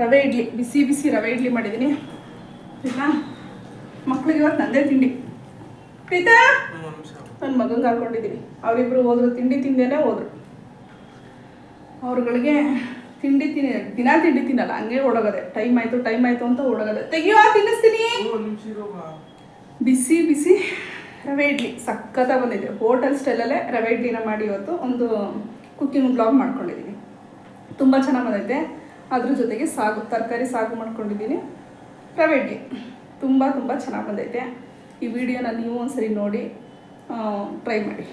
ರವೆ ಇಡ್ಲಿ, ಬಿಸಿ ಬಿಸಿ ರವೆ ಇಡ್ಲಿ ಮಾಡಿದ್ದೀನಿ. ಇಲ್ಲ ಮಕ್ಳಿಗೆ ಇವತ್ತು ನಂದೇ ತಿಂಡಿ. ಪ್ರೀತಾ ನನ್ನ ಮಗಂಗೆ ಹಾಕೊಂಡಿದ್ದೀನಿ. ಅವರಿಬ್ಬರು ಹೋದ್ರು, ತಿಂಡಿ ತಿಂದೇನೆ ಹೋದ್ರು. ಅವ್ರುಗಳಿಗೆ ತಿಂಡಿ ತಿನ್ನಿ ದಿನ ತಿಂಡಿ ತಿನ್ನಲ್ಲ, ಹಂಗೆ ಓಡೋಗದೆ ಟೈಮ್ ಆಯ್ತು ಟೈಮ್ ಆಯ್ತು ಅಂತ ಓಡೋಗದೆ ತೆಗಿಯೋ, ತಿನ್ನಿಸ್ತೀನಿ. ಬಿಸಿ ಬಿಸಿ ರವೆ ಇಡ್ಲಿ. ಸಖತ್ತ ಬಂದಿದೆ. ಹೋಟೆಲ್ ಸ್ಟೈಲಲ್ಲೇ ರವೆ ಇಡ್ಲಿನ ಮಾಡಿ ಇವತ್ತು ಒಂದು ಕುಕ್ಕಿಂಗ್ ಬ್ಲಾಗ್ ಮಾಡ್ಕೊಂಡಿದ್ದೀನಿ. ತುಂಬ ಚೆನ್ನಾಗಿ ಬಂದೈತೆ. ಅದ್ರ ಜೊತೆಗೆ ಸಾಗು ತರಕಾರಿ ಸಾಗು ಮಾಡ್ಕೊಂಡಿದ್ದೀನಿ. ರವೆ ಇಡ್ಲಿ ತುಂಬ ತುಂಬ ಚೆನ್ನಾಗಿ ಬಂದೈತೆ. ಈ ವಿಡಿಯೋನ ನೀವು ಒಂದ್ಸರಿ ನೋಡಿ ಟ್ರೈ ಮಾಡಿ.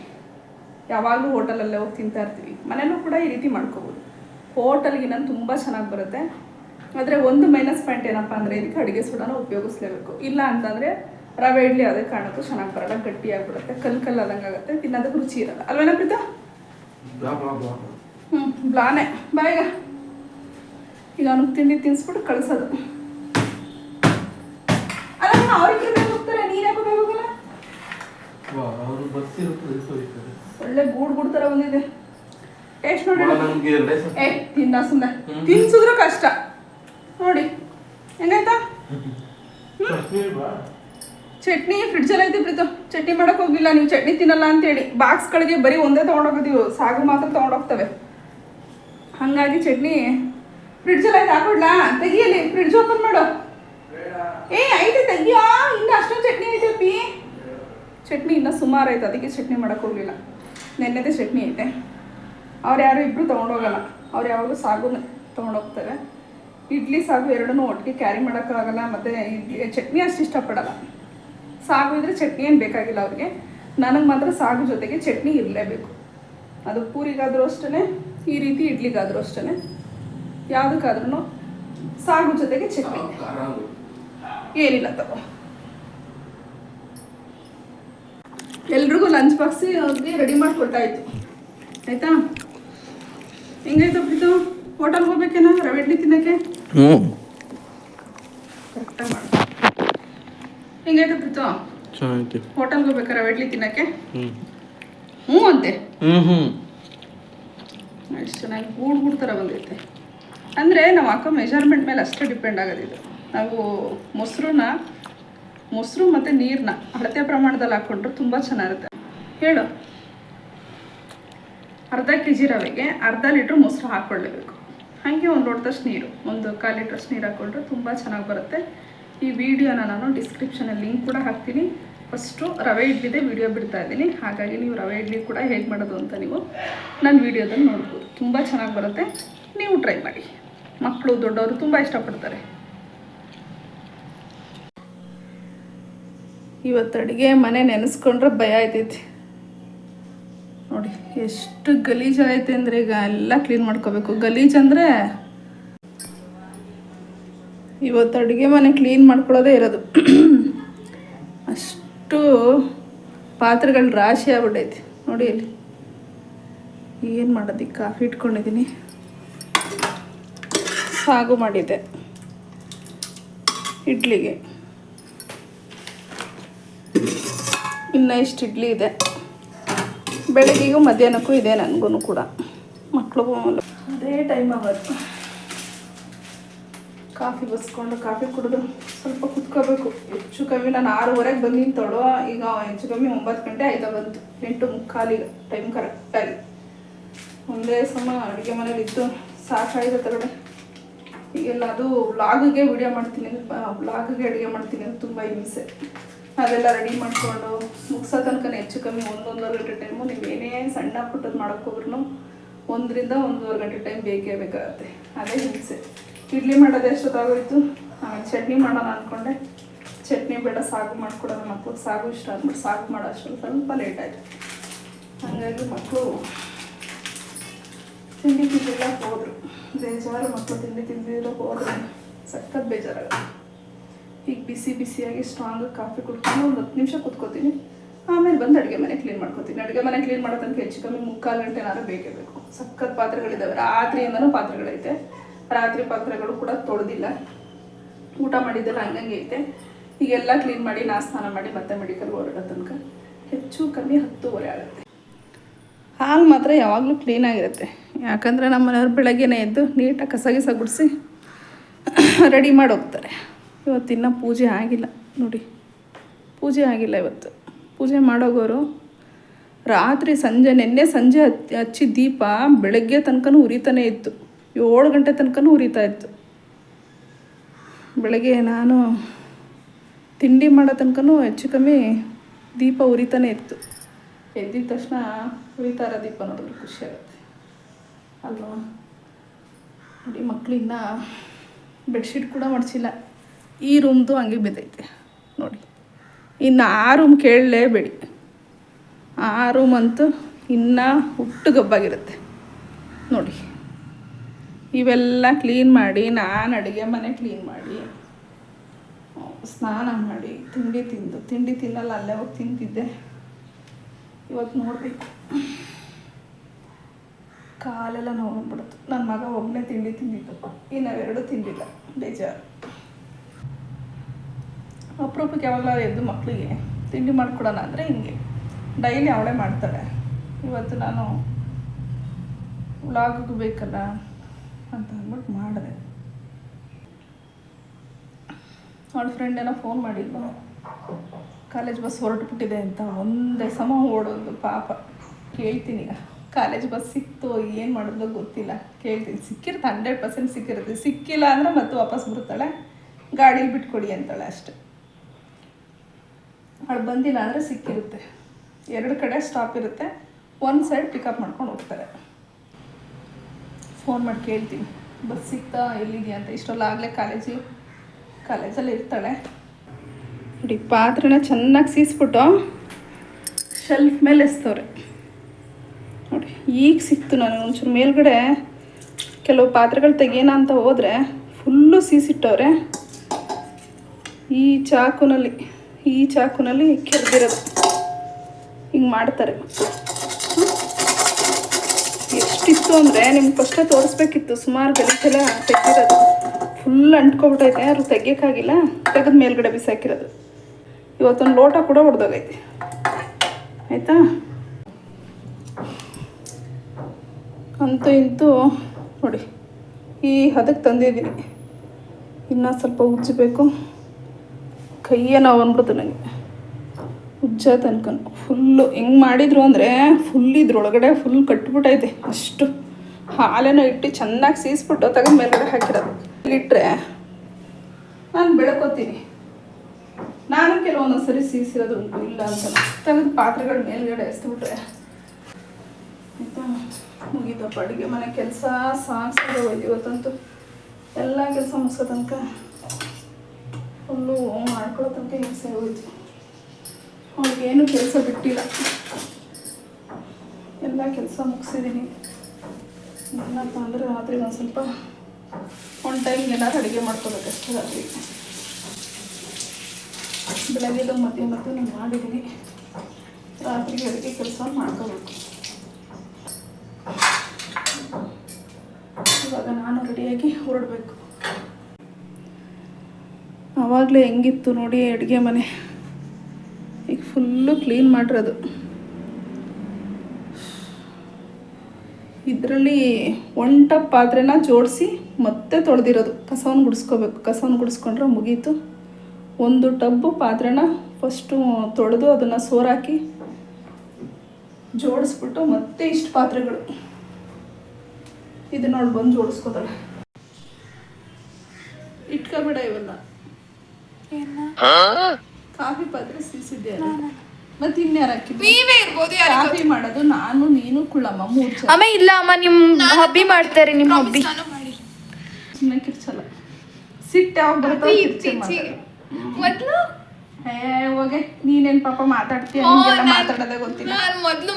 ಯಾವಾಗಲೂ ಹೋಟೆಲಲ್ಲೇ ಹೋಗಿ ತಿಂತಾ ಇರ್ತೀವಿ. ಮನೇಲೂ ಕೂಡ ಈ ರೀತಿ ಮಾಡ್ಕೋಬೋದು. ಹೋಟೆಲ್ಗೆ ನಾನು ತುಂಬ ಚೆನ್ನಾಗಿ ಬರುತ್ತೆ. ಆದರೆ ಒಂದು ಮೈನಸ್ ಪಾಯಿಂಟ್ ಏನಪ್ಪ ಅಂದರೆ ಇದಕ್ಕೆ ಅಡುಗೆ ಸೋಡಾನ ಉಪಯೋಗಿಸ್ಲೇಬೇಕು. ಇಲ್ಲ ಅಂತಂದರೆ ರವೆ ಇಡ್ಲಿ ಅದೇ ಕಾರಣಕ್ಕೂ ಚೆನ್ನಾಗಿ ಬರಲ್ಲ ಗಟ್ಟಿಯಾಗಿಬಿಡುತ್ತೆ ಕಲ್ ಕಲ್ ಆದಂಗೆ ಆಗುತ್ತೆ ತಿನ್ನೋದಕ್ಕೆ ರುಚಿ ಇರಲ್ಲ. ಅಲ್ವೇನ ಪ್ರೀತಾ? ಹ್ಞೂ ಬ್ಲಾನೆ. ಬಾಯಿಗ ಈಗ ಅವ್ನಿಗೆ ತಿಂಡಿ ತಿನ್ಸ್ಬಿಟ್ಟು ಕಳ್ಸೋದು. ಅಲ್ಲ ಅವ್ರಿಗೆ ಹೋಗ್ತಾರೆ? ನೀನು ಯಾಕೆ ಹೋಗಲ್ಲ? ಒಳ್ಳೆ ಗೂಡ್ ಗೂಡ್ ತರ ಬಂದಿದೆ. ಟೇಸ್ಟ್ ನೋಡಿ. ಏ ತಿನ್ನ ಸುಮ್ಮನೆ. ತಿನ್ಸಿದ್ರು ಕಷ್ಟ. ನೋಡಿ. ಹೆಂಗಾಯ್ತಾ? ಚಟ್ನಿ ಫ್ರಿಡ್ಜ್ ಅಲ್ಲಿ ಫ್ರಿಡ್ಜಲ್ಲಿ ಐತಿ ಪ್ರೀತು. ಚಟ್ನಿ ಮಾಡಕ್ ಹೋಗಿಲ್ಲ ನೀವು ಚಟ್ನಿ ತಿನ್ನಲ್ಲ ಅಂತೇಳಿ. ಬಾಕ್ಸ್ಗಳಿಗೆ ಬರೀ ಒಂದೇ ತಗೊಂಡೋಗಿದೀವಿ ಸಾಗು ಮಾತ್ರ ತಗೊಂಡೋಗ್ತವೆ ಹಾಗಾಗಿ ಚಟ್ನಿ ಫ್ರಿಡ್ಜಲ್ಲಿ ಎಲ್ಲ ಹಾಕೊಡ್ಲಾ? ತೆಗಿಯಲಿ ಫ್ರಿಡ್ಜ್ ಓಪನ್ ಮಾಡು. ಏ, ಐತೆ, ತೆಗಿಯೋ? ಇನ್ನು ಅಷ್ಟೊಂದು ಚಟ್ನಿ ಐತೆ ಪಿ ಚಟ್ನಿ ಇನ್ನೂ ಸುಮಾರು ಐತೆ, ಅದಕ್ಕೆ ಚಟ್ನಿ ಮಾಡಕ್ ಹೋಗಲಿಲ್ಲ. ನೆನ್ನೆದೇ ಚಟ್ನಿ ಐತೆ. ಅವ್ರು ಯಾರು ಇಬ್ಬರು ತೊಗೊಂಡೋಗಲ್ಲ. ಅವ್ರು ಯಾವಾಗಲೂ ಸಾಗು ತೊಗೊಂಡೋಗ್ತಾರೆ. ಇಡ್ಲಿ ಸಾಗು ಎರಡನ್ನೂ ಒಟ್ಟಿಗೆ ಕ್ಯಾರಿ ಮಾಡೋಕ್ಕಾಗಲ್ಲ, ಮತ್ತು ಇಡ್ಲಿ, ಚಟ್ನಿ ಅಷ್ಟು ಇಷ್ಟಪಡಲ್ಲ. ಸಾಗು ಇದ್ರೆ ಚಟ್ನಿ ಏನು ಬೇಕಾಗಿಲ್ಲ ಅವ್ರಿಗೆ. ನನಗೆ ಮಾತ್ರ ಸಾಗು ಜೊತೆಗೆ ಚಟ್ನಿ ಇರಲೇಬೇಕು. ಅದು ಪೂರಿಗಾದರೂ ಅಷ್ಟೇ ಈ ರೀತಿ ಇಡ್ಲಿಗಾದರೂ ಅಷ್ಟೇ ಯಾವುದಕ್ಕಾದ್ರೂ ಸಾಗು ಜೊತೆಗೆ ಚಟ್ನಿ ಏನಿಲ್ಲ ತಗೋ. ಎಲ್ರಿಗೂ ಲಂಚ್ ಬಾಕ್ಸಿಗೆ ರೆಡಿ ಮಾಡ್ಕೊಟ್ಟಾಯ್ತು ಆಯ್ತಾ? ಹೆಂಗಾಯ್ತು ಪ್ರೀತು? ಹೋಟೆಲ್ಗೆ ಹೋಗ್ಬೇಕೇನೋ? ರವೆ ಇಡ್ಲಿ ತಿನ್ನಕ್ಕೆ? ಕರೆಕ್ಟಾಗಿ ಮಾಡು. ಹೆಂಗಾಯ್ತು ಪ್ರೀತು? ಹೋಟೆಲ್ಗೆ ಹೋಗ್ಬೇಕಾ ರವೆ ಇಡ್ಲಿ ತಿನ್ನಕ್ಕೆ? ಹ್ಞೂ. ಹ್ಞೂ ಅಂತೆ. ಹ್ಞೂ ಹ್ಞೂ. ಎಷ್ಟು ಚೆನ್ನಾಗಿ ಗೂಡ್ ಗೂಡ್ ಥರ ಬಂದೈತೆ. ಅಂದರೆ ನಾವು ಹಾಕೋ ಮೆಜರ್ಮೆಂಟ್ ಮೇಲೆ ಅಷ್ಟೇ ಡಿಪೆಂಡ್ ಆಗೋದಿದೆ ನಾವು ಮೊಸರನ್ನ, ಮೊಸರು ಮತ್ತು ನೀರನ್ನ ಅಳತೆ ಪ್ರಮಾಣದಲ್ಲಿ ಹಾಕ್ಕೊಂಡ್ರೆ ತುಂಬ ಚೆನ್ನಾಗಿರುತ್ತೆ. ಹೇಳು. ಅರ್ಧ ಕೆ ಜಿ ರವೆಗೆ ಅರ್ಧ ಲೀಟ್ರ್ ಮೊಸರು ಹಾಕ್ಕೊಳ್ಳೇಬೇಕು ಹಾಗೆ ಒಂದು ಲೋಟದಷ್ಟು ನೀರು, ಒಂದು ಕಾಲು ಲೀಟ್ರಷ್ಟು ನೀರು ಹಾಕ್ಕೊಂಡ್ರೆ ತುಂಬ ಚೆನ್ನಾಗಿ ಬರುತ್ತೆ. ಈ ವಿಡಿಯೋನ ನಾನು ಡಿಸ್ಕ್ರಿಪ್ಷನಲ್ಲಿ ಲಿಂಕ್ ಕೂಡ ಹಾಕ್ತೀನಿ. ಫಸ್ಟು ರವೆ ಇಡ್ಲಿದೆ, ವಿಡಿಯೋ ಬಿಡ್ತಾ ಇದ್ದೀನಿ. ಹಾಗಾಗಿ ನೀವು ರವೆ ಇಡ್ಲಿ ಕೂಡ ಹೇಗೆ ಮಾಡೋದು ಅಂತ ನೀವು ನನ್ನ ವಿಡಿಯೋದಲ್ಲಿ ನೋಡ್ಬೋದು. ತುಂಬ ಚೆನ್ನಾಗಿ ಬರುತ್ತೆ. ನೀವು ಟ್ರೈ ಮಾಡಿ. ಮಕ್ಕಳು ದೊಡ್ಡವರು ತುಂಬ ಇಷ್ಟಪಡ್ತಾರೆ. ಇವತ್ತು ಅಡುಗೆ ಮನೆ ನೆನೆಸ್ಕೊಂಡ್ರೆ ಭಯ ಆಯ್ತೈತಿ. ನೋಡಿ, ಎಷ್ಟು ಗಲೀಜಾಗೈತೆ ಅಂದರೆ ಈಗ ಎಲ್ಲ ಕ್ಲೀನ್ ಮಾಡ್ಕೋಬೇಕು. ಗಲೀಜು ಅಂದರೆ ಇವತ್ತು ಅಡುಗೆ ಮನೆ ಕ್ಲೀನ್ ಮಾಡ್ಕೊಳ್ಳೋದೇ ಇರೋದು. ಅಷ್ಟು ಪಾತ್ರೆಗಳು ರಾಶಿ ಆಗ್ಬಿಟ್ಟೈತಿ. ನೋಡಿ ಇಲ್ಲಿ. ಏನು ಮಾಡೋದು? ಕಾಫಿ ಇಟ್ಕೊಂಡಿದ್ದೀನಿ. ಸಾಗು ಮಾಡಿದ್ದೆ. ಇಡ್ಲಿಗೆ. ಇನ್ನ ಇಷ್ಟು ಇಡ್ಲಿ ಇದೆ. ಬೆಳಗ್ಗೆಗೂ ಮಧ್ಯಾಹ್ನಕ್ಕೂ ಇದೆ ನನಗೂ ಕೂಡ. ಮಕ್ಕಳು ಅದೇ ಟೈಮ್ ಆಗೋದು ಕಾಫಿ ಬಸ್ಕೊಂಡು ಕಾಫಿ ಕುಡಿದು ಸ್ವಲ್ಪ ಕುತ್ಕೋಬೇಕು. ಹೆಚ್ಚು ಕಮ್ಮಿ ನಾನು ಆರೂವರೆಗೆ ಬಂದು ನಿಂತೋಳು ಈಗ ಹೆಚ್ಚು ಕಮ್ಮಿ ಒಂಬತ್ತು ಗಂಟೆ ಆಯ್ತಾ ಬಂತು. ಎಂಟು ಮುಕ್ಕಾಲಿಗೆ ಟೈಮ್ ಕರೆಕ್ಟಾಗಿ ಒಂದೇ ಸಮ ಅಡುಗೆ ಮನೇಲಿ ಇದ್ದು ಸಾಕಾಗಿದೆ ತಗಡೆ ಈಗೆಲ್ಲ ಅದು ವ್ಲಾಗಿಗೆ ವಿಡಿಯೋ ಮಾಡ್ತೀನಿ ವ್ಲಾಗಿಗೆ ಅಡುಗೆ ಮಾಡ್ತೀನಿ ಅಂತ ತುಂಬ ಹಿಂಸೆ. ಅದೆಲ್ಲ ರೆಡಿ ಮಾಡಿಕೊಂಡು ಮುಗಿಸೋ ತನಕ ಹೆಚ್ಚು ಕಮ್ಮಿ ಒಂದೊಂದುವರೆ ಗಂಟೆ ಟೈಮು ನೀವು ಏನೇ ಸಣ್ಣ ಪುಟ್ಟದ್ದು ಮಾಡೋಕ್ಕೋಗ್ರು ಒಂದರಿಂದ ಒಂದೂವರೆ ಗಂಟೆ ಟೈಮ್ ಬೇಕೇ ಬೇಕಾಗುತ್ತೆ. ಅದೇ ಹಿಂಸೆ. ಇಡ್ಲಿ ಮಾಡೋದು ಎಷ್ಟೊತ್ತಾಗೋಯ್ತು? ಆಮೇಲೆ ಚಟ್ನಿ ಮಾಡೋಣ ಅಂದ್ಕೊಂಡೆ ಚಟ್ನಿ ಬೇಡ, ಸಾಗು ಮಾಡ್ಕೊಡೋಣ ಮಕ್ಕಳು ಸಾಗು ಇಷ್ಟ ಅಂದ್ಬಿಟ್ಟು ಸಾಗು ಮಾಡೋ ಅಷ್ಟೊಂದು. ಸ್ವಲ್ಪ ಲೇಟ್ ಆಯಿತು. ಹಾಗಾಗಿ ಮಕ್ಕಳು ತಿಂಡಿ ತಿಂದಿಲ್ಲ ಹೋದ್ರು. ಬೇಜಾರು ಮಕ್ಕಳು ತಿಂಡಿ ತಿಂದಿರೋ ಹೋದ್ರೆ ಸಖತ್ ಬೇಜಾರಾಗುತ್ತೆ. ಈಗ ಬಿಸಿ ಬಿಸಿಯಾಗಿ ಸ್ಟ್ರಾಂಗ್ ಕಾಫಿ ಕುಡ್ಕೊಂಡು ಒಂದು ಹತ್ತು ನಿಮಿಷ ಕುತ್ಕೋತೀನಿ. ಆಮೇಲೆ ಬಂದು ಅಡುಗೆ ಮನೆ ಕ್ಲೀನ್ ಮಾಡ್ಕೋತೀನಿ. ಅಡುಗೆ ಮನೆ ಕ್ಲೀನ್ ಮಾಡೋ ತನಕ ಹೆಚ್ಚು ಕಮ್ಮಿ ಮುಕ್ಕಾಲು ಗಂಟೆನಾದ್ರೂ ಬೇಕೇ ಬೇಕು. ಸಖತ್ ಪಾತ್ರೆಗಳಿದ್ದಾವೆ ರಾತ್ರಿಯಿಂದನೂ ಪಾತ್ರೆಗಳೈತೆ ರಾತ್ರಿ ಪಾತ್ರೆಗಳು ಕೂಡ ತೊಳೆದಿಲ್ಲ. ಊಟ ಮಾಡಿದ್ದೆಲ್ಲ ಹಂಗಂಗೆ ಐತೆ. ಈಗೆಲ್ಲ ಕ್ಲೀನ್ ಮಾಡಿ ನಾ ಸ್ನಾನ ಮಾಡಿ ಮತ್ತೆ ಮೆಡಿಕಲ್ ಹೊರಡೋ ತನಕ ಹೆಚ್ಚು ಕಮ್ಮಿ ಹತ್ತುವರೆ ಆಗುತ್ತೆ. ಹಾಲು ಮಾತ್ರ ಯಾವಾಗಲೂ ಕ್ಲೀನಾಗಿರುತ್ತೆ ಯಾಕಂದರೆ ನಮ್ಮ ಮನೆಯವ್ರು ಬೆಳಗ್ಗೆನೇ ಎದ್ದು ನೀಟಾಗಿ ಕಸ ಗಿಸ ಗುಡಿಸಿ ರೆಡಿ ಮಾಡಿ ಹೋಗ್ತಾರೆ ಇವತ್ತಿನ್ನ ಪೂಜೆ ಆಗಿಲ್ಲ ನೋಡಿ. ಪೂಜೆ ಆಗಿಲ್ಲ ಇವತ್ತು. ಪೂಜೆ ಮಾಡೋಗೋರು ರಾತ್ರಿ ಸಂಜೆ, ನಿನ್ನೆ ಸಂಜೆ ಹಚ್ಚಿ ಹಚ್ಚಿ ದೀಪ ಬೆಳಗ್ಗೆ ತನಕನೂ ಉರಿತಾನೇ ಇತ್ತು. ಏಳು ಗಂಟೆ ತನಕನೂ ಉರಿತಾ ಇತ್ತು. ಬೆಳಗ್ಗೆ ನಾನು ತಿಂಡಿ ಮಾಡೋ ತನಕನೂ ಹೆಚ್ಚು ಕಮ್ಮಿ ದೀಪ ಉರಿತಾನೆ ಇತ್ತು. ಎದ್ದಿದ ತಕ್ಷಣ ಉರಿತಾರ ದೀಪ ನೋಡಿದ್ರೆ ಖುಷಿ ಆಗುತ್ತೆ. ಅಲ್ವಾ? ನೋಡಿ ಮಕ್ಕಳಿನ್ನ ಬೆಡ್ಶೀಟ್ ಕೂಡ ಮಾಡಿಸಿಲ್ಲ. ಈ ರೂಮ್ದು ಹಂಗೆ ಬಿದ್ದೈತೆ. ನೋಡಿ, ಇನ್ನು ಆ ರೂಮ್ ಕೇಳಲೇಬೇಡಿ. ಆ ರೂಮ್ ಅಂತೂ ಇನ್ನೂ ಹುಟ್ಟು ಗಬ್ಬಾಗಿರುತ್ತೆ. ನೋಡಿ, ಇವೆಲ್ಲ ಕ್ಲೀನ್ ಮಾಡಿ, ನಾನು ಅಡುಗೆ ಮನೆ ಕ್ಲೀನ್ ಮಾಡಿ, ಸ್ನಾನ ಮಾಡಿ, ತಿಂಡಿ ತಿಂದು, ತಿಂಡಿ ತಿನ್ನಲ್ಲ, ಅಲ್ಲೇ ಹೋಗಿ ತಿಂತಿದ್ದೆ. ಇವತ್ತು ನೋಡಬೇಕು. ಕಾಲೆಲ್ಲ ನೋವು ಬಿಡುತ್ತೆ ನನ್ನ ಮಗ ಒಬ್ಬನೇ ತಿಂಡಿ ತಿಂದಿದ್ದು. ಇನ್ನು ನಾವೆರಡು ತಿಂದಿಲ್ಲ. ಬೇಜಾರು. ಅಪರೂಪಕ್ಕೆ ಯಾವಾಗಲಾದ್ರು ಎದ್ದು ಮಕ್ಕಳಿಗೆ ತಿಂಡಿ ಮಾಡಿಕೊಡೋಣ ಅಂದರೆ ಹಿಂಗೆ. ಡೈಲಿ ಅವಳೇ ಮಾಡ್ತಾಳೆ. ಇವತ್ತು ನಾನು ವ್ಲಾಗಿಗೆ ಬೇಕಲ್ಲ ಅಂತ ಅಂದ್ಬಿಟ್ಟು ಮಾಡಿದೆ. ಅವಳ ಫ್ರೆಂಡ್ ಏನೋ ಫೋನ್ ಮಾಡಿದ್ಲು. ಕಾಲೇಜ್ ಬಸ್ ಹೊರಟುಬಿಟ್ಟಿದೆ ಅಂತ. ಒಂದೇ ಸಮ ಓಡೋದು ಪಾಪ. ಕೇಳ್ತೀನಿ ಕಾಲೇಜ್ ಬಸ್ ಸಿಕ್ತು, ಏನು ಮಾಡೋದು ಗೊತ್ತಿಲ್ಲ. ಕೇಳ್ತೀನಿ. ಸಿಕ್ಕಿರುತ್ತೆ, ಹಂಡ್ರೆಡ್ ಪರ್ಸೆಂಟ್ ಸಿಕ್ಕಿರುತ್ತೆ. ಸಿಕ್ಕಿಲ್ಲ ಅಂದರೆ ಮತ್ತೆ ವಾಪಸ್ ಬರ್ತಾಳೆ ಗಾಡೀಲಿ ಬಿಟ್ಕೊಡಿ ಅಂತಾಳೆ ಅಷ್ಟೆ. ಅವಳು ಬಂದಿಲ್ಲ ಅಂದರೆ ಸಿಕ್ಕಿರುತ್ತೆ. ಎರಡು ಕಡೆ ಸ್ಟಾಪ್ ಇರುತ್ತೆ. ಒಂದು ಸೈಡ್ ಪಿಕಪ್ ಮಾಡ್ಕೊಂಡು ಹೋಗ್ತಾರೆ. ಫೋನ್ ಮಾಡಿ ಕೇಳ್ತೀನಿ. ಬಸ್ ಸಿಗ್ತಾ ಎಲ್ಲಿದೆಯಾ ಅಂತ. ಇಷ್ಟೊಲ್ಲಾಗಲೇ ಕಾಲೇಜು, ಕಾಲೇಜಲ್ಲಿ ಇರ್ತಾಳೆ. ನೋಡಿ, ಪಾತ್ರೆನ ಚೆನ್ನಾಗಿ ಸೀಸ್ಬಿಟ್ಟು ಶೆಲ್ಫ್ ಮೇಲೆ ಎಸ್ತವ್ರೆ. ನೋಡಿ, ಈಗ ಸಿಕ್ತು ನನಗೆ ಒಂಚೂರು ಮೇಲ್ಗಡೆ. ಕೆಲವು ಪಾತ್ರೆಗಳು ತೆಗಿಯೋಣ ಅಂತ ಹೋದರೆ ಫುಲ್ಲು ಸೀಸಿಟ್ಟವ್ರೆ ಈ ಚಾಕುನಲ್ಲಿ ಈ ಚಾಕುನಲ್ಲಿ ಕೆರೆದಿರೋದು. ಹಿಂಗೆ ಮಾಡ್ತಾರೆ. ಎಷ್ಟಿತ್ತು ಅಂದರೆ ನಿಮ್ಗೆ ಫಸ್ಟೇ ತೋರಿಸ್ಬೇಕಿತ್ತು ಸುಮಾರು ಗಲೀಜೆಲ್ಲ ತೆಗ್ದಿರೋದು. ಫುಲ್ ಅಂಟ್ಕೊಬಿಟ್ಟೈತೆ ಯಾರು ತೆಗಿಯೋಕ್ಕಾಗಿಲ್ಲ ತೆಗೆದ ಮೇಲ್ಗಡೆ ಬಿಸಾಕಿರೋದು. ಇವತ್ತೊಂದು ಲೋಟ ಕೂಡ ಹೊಡೆದೋಗೈತೆ ಆಯಿತಾ? ಅಂತೂ ಇಂತೂ ನೋಡಿ, ಈ ಹದಕ್ಕೆ ತಂದಿದ್ದೀನಿ. ಇನ್ನೂ ಸ್ವಲ್ಪ ಉಜ್ಜಬೇಕು. ಕೈಯೇ ನಾವು ಅನ್ಬಿಡ್ತು ನನಗೆ ಉಜ್ಜ ತನಕ. ಫುಲ್ಲು ಹೆಂಗೆ ಮಾಡಿದ್ರು ಅಂದರೆ ಫುಲ್ ಇದ್ರೊಳಗಡೆ ಫುಲ್ ಕಟ್ಬಿಟ್ಟೈತೆ ಅಷ್ಟು. ಹಾಲೇನೋ ಇಟ್ಟು ಚೆನ್ನಾಗಿ ಸೀಸ್ಬಿಟ್ಟು ತಗೊಂಡು ಮೇಲ್ಗಡೆ ಹಾಕಿರೋದು. ಇಲ್ಲಿಟ್ಟರೆ ನಾನು ಬೆಳ್ಕೊತೀನಿ. ನಾನು ಕೆಲವೊಂದು ಸರಿ ಸೀಸಿರೋದು ಇಲ್ಲ ಅಂತ. ತೆಗೆದು ಪಾತ್ರೆಗಳ ಮೇಲ್ಗಡೆ ಎಸ್ಬಿಟ್ರೆ ಆಯಿತಾ? ಮುಗೀತಪ್ಪ ಅಡುಗೆ ಮನೆ ಕೆಲಸ ಸಾಕ್ಸೋದು ಇವತ್ತಂತೂ ಎಲ್ಲ ಕೆಲಸ ಮುಗಿಸೋ ತನಕ ಫುಲ್ಲು ಮಾಡ್ಕೊಳ್ಳೋ ತನಕ ಹಿಂಸೆ ಹೋಯ್ತು. ಅವ್ರಿಗೇನು ಕೆಲಸ ಬಿಟ್ಟಿಲ್ಲ. ಎಲ್ಲ ಕೆಲಸ ಮುಗಿಸಿದ್ದೀನಿ ಏನಪ್ಪ ಅಂದರೆ ರಾತ್ರಿ ಒಂದು ಸ್ವಲ್ಪ ಒಂದು ಟೈಮ್ ಏನಾದ್ರು ಅಡುಗೆ ಮಾಡ್ಕೋಬೇಕಷ್ಟೇ ರಾತ್ರಿ. ಬೆಳಗ್ಗೆದು ಮಧ್ಯ ಮಧ್ಯ ನಾನು ಮಾಡಿದ್ದೀನಿ ರಾತ್ರಿಗೆ ಅಡುಗೆ ಕೆಲಸ ಮಾಡ್ಕೋಬೇಕು. ಹೊರಡಬೇಕು ಆವಾಗಲೇ ಹೆಂಗಿತ್ತು ನೋಡಿ ಅಡುಗೆ ಮನೆ. ಈಗ ಫುಲ್ಲು ಕ್ಲೀನ್ ಮಾಡಿರೋದು. ಇದರಲ್ಲಿ ಒಂಟ ಪಾತ್ರೆನ ಜೋಡಿಸಿ ಮತ್ತೆ ತೊಳೆದಿರೋದು. ಕಸವನ್ನು ಗುಡಿಸ್ಕೋಬೇಕು. ಕಸವನ್ನು ಗುಡಿಸ್ಕೊಂಡ್ರೆ ಮುಗೀತು. ಒಂದು ಟಬ್ಬು ಪಾತ್ರೆನ ಫಸ್ಟು ತೊಳೆದು ಅದನ್ನು ಸೋರಾಕಿ ಜೋಡಿಸ್ಬಿಟ್ಟು ಮತ್ತೆ ಇಷ್ಟು ಪಾತ್ರೆಗಳು. ಇದು ನೋಡಿ ಬಂದು ಜೋಡಿಸ್ಕೋತಾಳೆ. ಇಟ್ಕೋಬೇಡ ಇವೆಲ್ಲ ಕಾಫಿ ಪಾತ್ರೆ ಸೀಸಿದ್ದೆ ಮತ್ತೆ ಇನ್ಯಾರ ನೀವೇ ಇರ್ಬೋದು ಯಾರು ಕಾಫಿ ಮಾಡೋದು ನಾನು ನೀನು ಕುಳ್ಳಮ್ಮ ಮೂರು ಅಮ್ಮ ಇಲ್ಲ ಅಮ್ಮ ನಿಮ್ ಹಬ್ಬಿ ಮಾಡ್ತಾರೆ ನಿಮ್ಮ ಹಬ್ಬಿ ಸುಮ್ಮನೆ ಕಿರ್ಚಲ್ಲ. ಸಿಟ್ಟು ಯಾವಾಗ ಬರುತ್ತೋ ಮೊದಲು ಮೊದ್ಲು ಏ ಹೋಗೆ ನೀನೇನ್ ಪಾಪ ಮಾತಾಡ್ತೀಯ? ನಿಂಗೆಲ್ಲ ಮಾತಾಡೋದೇ ಗೊತ್ತಿಲ್ಲ. ನಾನು ಮೊದ್ಲು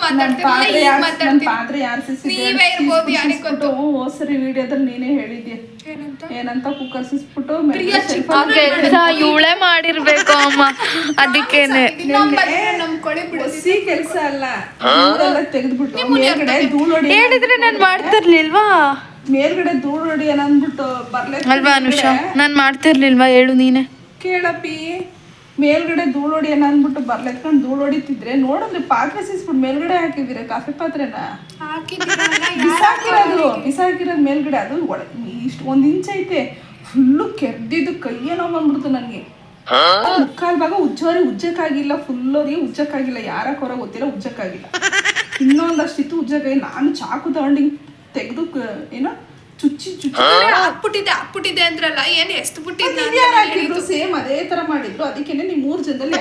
ಈಗ ಯಾರ್- ಮಾತಾಡ್ತೀನಿ. ಪಾತ್ರೆ ಯಾರು ನೀವೇ ಇರ್ಬೋದು, ಯಾರಿಗ್ ಗೊತ್ತು. ಹೋಸರಿ ವಿಡಿಯೋದಲ್ಲಿ ನೀನೇ ಹೇಳಿದ್ಯ? ಏನಂತ? ಏನಂತ ಕುಕ್ಕರ್ ಸಿಸ್ಬಿಟ್ಟು ಆ ಕೆಲ್ಸ ಇವಳೇ ಮಾಡಿರ್ಬೇಕು ಅಮ್ಮ. ಅದಕ್ಕೇನೆ. ನಮ್ಮ ಕೊಳೆ ಹೊಸಿ ಕೆಲಸ ಅಲ್ಲ. ಧೂಳೆಲ್ಲ ತೆಗೆದ್ಬಿಟ್ಟು ಮೇಲ್ಗಡೆ ಧೂಳು ಹೊಡಿ ಹೇಳಿದ್ರೆ ನಾನು ಮಾಡ್ತಿರ್ಲಿಲ್ವಾ? ಮೇಲ್ಗಡೆ ಧೂಳು ಹೊಡಿ ಅಂದ್ಬಿಟ್ಟು ಬರ್ಲೇ ಅಲ್ವಾ ಅನುಷಾ? ನಾನ್ ಮಾಡ್ತಿರ್ಲಿಲ್ವಾ? ಹೇಳು ನೀನೆ. ಕೇಳಪ್ಪಿ. ಮೇಲ್ಗಡೆ ಧೂಳು ಅನ್ನ ಅಂದ್ಬಿಟ್ಟು ಬರ್ಲೆತ್ಕೊಂಡು ಧೂಳು ಹೊಡಿತಿದ್ರೆ ನೋಡಿದ್ರೆ ಪಾತ್ರೆ ಸಿಸ್ಬಿಟ್ಟು ಮೇಲ್ಗಡೆ ಹಾಕಿದಿರ ಕಾಫಿ ಪಾತ್ರೆನ? ಬಿಸಾಕಿರೋದು ಬಿಸಾಕಿರೋದು ಮೇಲ್ಗಡೆ. ಅದು ಒಳ ಇಷ್ಟು ಒಂದು ಇಂಚ್ ಐತೆ. ಫುಲ್ಲು ಏನೋ ಬಂದ್ಬಿಡ್ತು ನನಗೆ. ಮುಕ್ಕಾಲ್ ಭಾಗ ಉಜ್ಜೋರಿ ಉಜ್ಜಕ್ಕಾಗಿಲ್ಲ ಫುಲ್ ಅವ್ರಿಗೆ ಉಜ್ಜಕ್ಕಾಗಿಲ್ಲ. ಯಾರ ಕೊರ ಗೊತ್ತಿಲ್ಲ ಉಜ್ಜಕ್ಕಾಗಿಲ್ಲ. ಇನ್ನೊಂದಷ್ಟಿತ್ತು ಉಜ್ಜಕ್ಕಾಗಿ ನಾನು ಚಾಕು ತಗೊಂಡು ತೆಗೆದು ಏನೋ? ಚುಚ್ಚಿ ಚುಚ್ಚಿ ಹಾಕ್ಬಿಟ್ಟಿದೆ ಹಾಕ್ಬಿಟ್ಟಿದೆ ಅಂದ್ರಲ್ಲ ಏನ್ ಎಷ್ಟು ಬಿಟ್ಟಿದ್ದ ಸೇಮ್ ಅದೇ ತರ ಮಾಡಿದ್ರು. ಅದಕ್ಕೇನೆ ನೀವು ಮೂರ್ ಜನದಲ್ಲಿ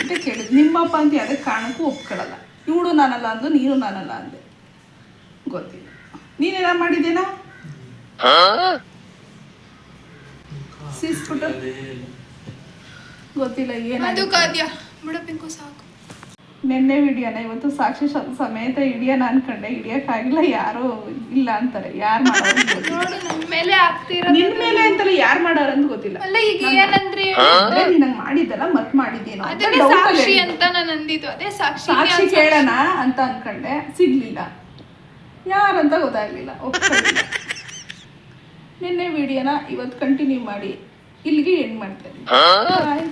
ಅಂತ ಕೇಳಿದ್ರು. ನಿಮ್ಮಪ್ಪ ಅಂತ ಯಾವುದೇ ಕಾರಣಕ್ಕೂ ಒಪ್ಕೊಳ್ಳಲ್ಲ ಇವಳು ನಾನಲ್ಲ ಅಂದು ನೀನು ನಾನಲ್ಲ ಅಂದೆ. ಗೊತ್ತಿಲ್ಲ. ನೀನೇನ ಮಾಡಿದ್ದೇನಾ? ಸೀಸ್ಬಿಟ್ಟು? ಗೊತ್ತಿಲ್ಲ ಅದು ಏನಾದ್ರು ಕಾದ್ಯ ಬಿಡು ಪಿಂಕು ಸಾಕು. ನಿನ್ನೆ ವಿಡಿಯೋನ ಇವತ್ತು ಸಾಕ್ಷಿ ಸಮೇತ ಹಿಡಿಯೋಣ ಅನ್ಕೊಂಡೆ. ಹಿಡಿಯಕ್ಕಾಗಿಲ್ಲ ಯಾರು ಇಲ್ಲ ಅಂತಾರೆ. ಯಾರು ಮೇಲೆ ಆಗ್ತಿರೋ ನಿನ್ ಮೇಲೆ ಅಂತಲ್ಲ ಯಾರು ಮಾಡೋರು ಅಂತ ಗೊತ್ತಿಲ್ಲ. ಅಲ್ಲ ಈಗ ಏನಂದ್ರೆ ಅಂದ್ರೆ ನೀನಂಗ್ ಮಾಡಿದ್ದಲ್ಲ ಮತ್ ಮಾಡಿದ್ದೇನೋ ಅಂತ ಸಾಕ್ಷಿ ಅಂತ ನಾನು ಅಂದಿದ್ದು ಅದೇ ಸಾಕ್ಷಿ ಸಾಕ್ಷಿ ಕೇಳೋಣ ಅಂತ ಅನ್ಕೊಂಡೆ. ಸಿಗ್ಲಿಲ್ಲ. ಯಾರಂತ ಗೊತ್ತಾಗ್ಲಿಲ್ಲ. ನಿನ್ನೆ ವಿಡಿಯೋನ ಇವತ್ತು ಕಂಟಿನ್ಯೂ ಮಾಡಿ. ಇಲ್ಲಿಗೆ ಎಂಡ್ ಮಾಡ್ತೇನೆ ಬಾಯ್